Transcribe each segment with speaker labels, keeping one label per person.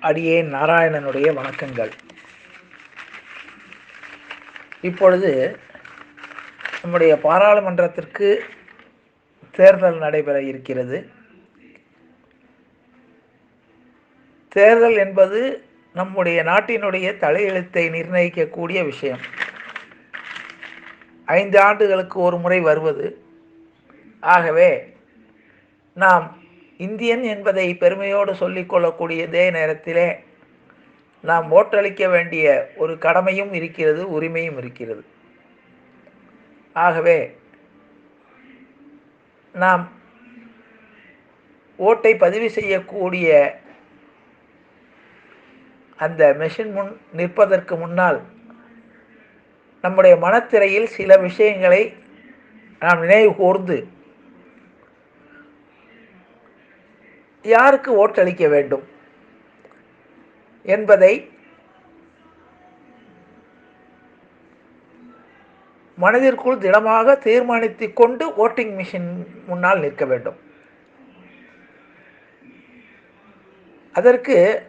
Speaker 1: அடியே நாராயணனுடைய வணக்கங்கள். இப்பொழுது நம்முடைய பாராளுமன்றத்திற்கு தேர்தல் நடைபெற இருக்கிறது. தேர்தல் என்பது நம்முடைய நாட்டினுடைய தலையெழுத்தை நிர்ணயிக்கக்கூடிய விஷயம். ஐந்து ஆண்டுகளுக்கு ஒரு முறை வருவது. ஆகவே நாம் இந்தியன் என்பதை பெருமையோடு சொல்லிக்கொள்ளக்கூடிய இதே நேரத்திலே நாம் ஓட்டளிக்க வேண்டிய ஒரு கடமையும் இருக்கிறது உரிமையும் இருக்கிறது. ஆகவே நாம் ஓட்டை பதிவு செய்யக்கூடிய அந்த மெஷின் முன் நிற்பதற்கு முன்னால் நம்முடைய மனத்திரையில் சில விஷயங்களை நாம் நினைவு கூர்ந்து யாருக்கு ஓட்டளிக்க வேண்டும் என்பதை மனதிற்குள் திடமாக தீர்மானித்து கொண்டு ஓட்டிங் மிஷின் முன்னால் நிற்க வேண்டும். அதற்கு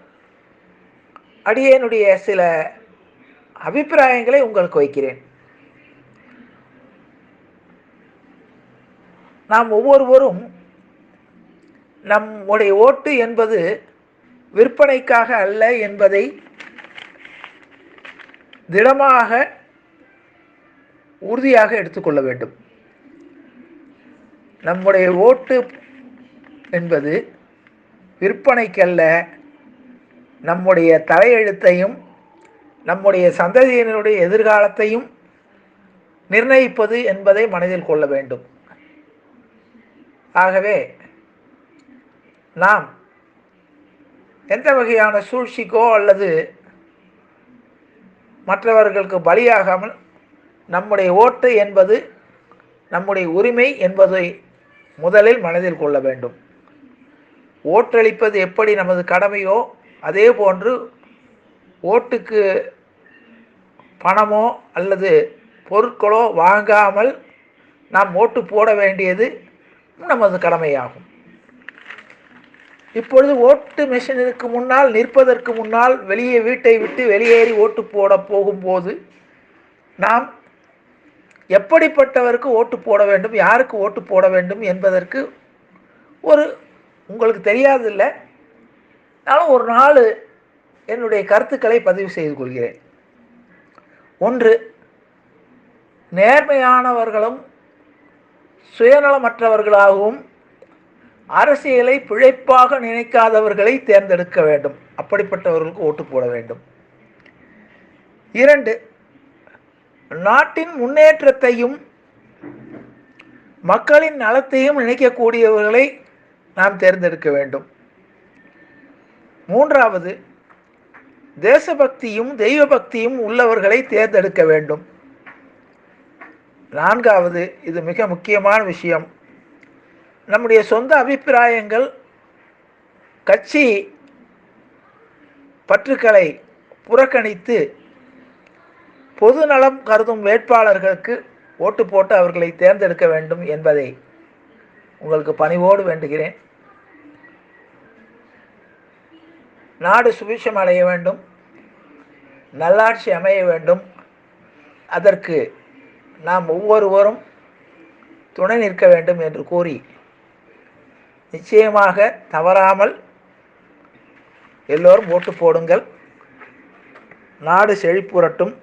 Speaker 1: அடியனுடைய சில அபிப்பிராயங்களை உங்களுக்கு வைக்கிறேன். நாம் ஒவ்வொருவரும் நம்முடைய ஓட்டு என்பது விற்பனைக்காக அல்ல என்பதை திடமாக உறுதியாக எடுத்துக்கொள்ள வேண்டும். நம்முடைய ஓட்டு என்பது விற்பனைக்கல்ல நம்முடைய தலையெழுத்தையும் நம்முடைய சந்ததியினருடைய எதிர்காலத்தையும் நிர்ணயிப்பது என்பதை மனதில் கொள்ள வேண்டும். ஆகவே நாம் எந்த வகையான சூழ்ச்சிக்கோ அல்லது மற்றவர்களுக்கு பலியாகாமல் நம்முடைய ஓட்டு என்பது நம்முடைய உரிமை என்பதை முதலில் மனதில் கொள்ள வேண்டும். ஓட்டளிப்பது எப்படி நமது கடமையோ அதே போன்று ஓட்டுக்கு பணமோ அல்லது பொருட்களோ வாங்காமல் நாம் ஓட்டு போட வேண்டியது நமது கடமையாகும். இப்பொழுது ஓட்டு மிஷினுக்கு முன்னால் நிற்பதற்கு முன்னால் வெளியே வீட்டை விட்டு வெளியேறி ஓட்டு போட போகும்போது நாம் எப்படிப்பட்டவருக்கு ஓட்டு போட வேண்டும் யாருக்கு ஓட்டு போட வேண்டும் என்பதற்கு ஒரு உங்களுக்கு தெரியாதில்லை நானும் ஒரு நாள் என்னுடைய கருத்துக்களை பதிவு செய்து கொள்கிறேன். ஒன்று நேர்மையானவர்களும் சுயநலமற்றவர்களாகவும் அரசியலை பிழைப்பாக நினைக்காதவர்களை தேர்ந்தெடுக்க வேண்டும். அப்படிப்பட்டவர்களுக்கு ஓட்டு போட வேண்டும். இரண்டு நாட்டின் முன்னேற்றத்தையும் மக்களின் நலத்தையும் நினைக்கக்கூடியவர்களை நாம் தேர்ந்தெடுக்க வேண்டும். மூன்றாவது தேசபக்தியும் தெய்வ பக்தியும் உள்ளவர்களை தேர்ந்தெடுக்க வேண்டும். நான்காவது இது மிக முக்கியமான விஷயம். நம்முடைய சொந்த அபிப்பிராயங்கள் கட்சி பற்றுக்களை புறக்கணித்து பொது நலம் கருதும் வேட்பாளர்களுக்கு ஓட்டு போட்டு அவர்களை தேர்ந்தெடுக்க வேண்டும் என்பதை உங்களுக்கு பணிவோடு வேண்டுகிறேன். நாடு சுபிட்சம் அடைய வேண்டும். நல்லாட்சி அமைய வேண்டும். அதற்கு நாம் ஒவ்வொருவரும் துணை நிற்க வேண்டும் என்று கூறி நிச்சயமாக தவறாமல் எல்லோரும் ஓட்டு போடுங்கள். நாடு செழிப்புரட்டும்.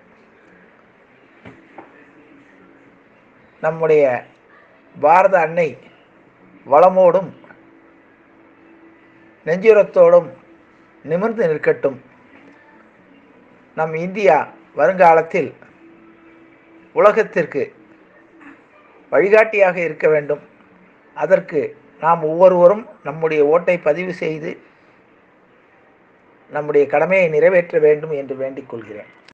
Speaker 1: நம்முடைய பாரத அன்னை வளமோடும் நெஞ்சுரத்தோடும் நிமிர்ந்து நிற்கட்டும். நம் இந்தியா வருங்காலத்தில் உலகத்திற்கு வழிகாட்டியாக இருக்க வேண்டும். அதற்கு நாம் ஒவ்வொருவரும் நம்முடைய ஓட்டை பதிவு செய்து நம்முடைய கடமையை நிறைவேற்ற வேண்டும் என்று வேண்டிக் கொள்கிறேன்.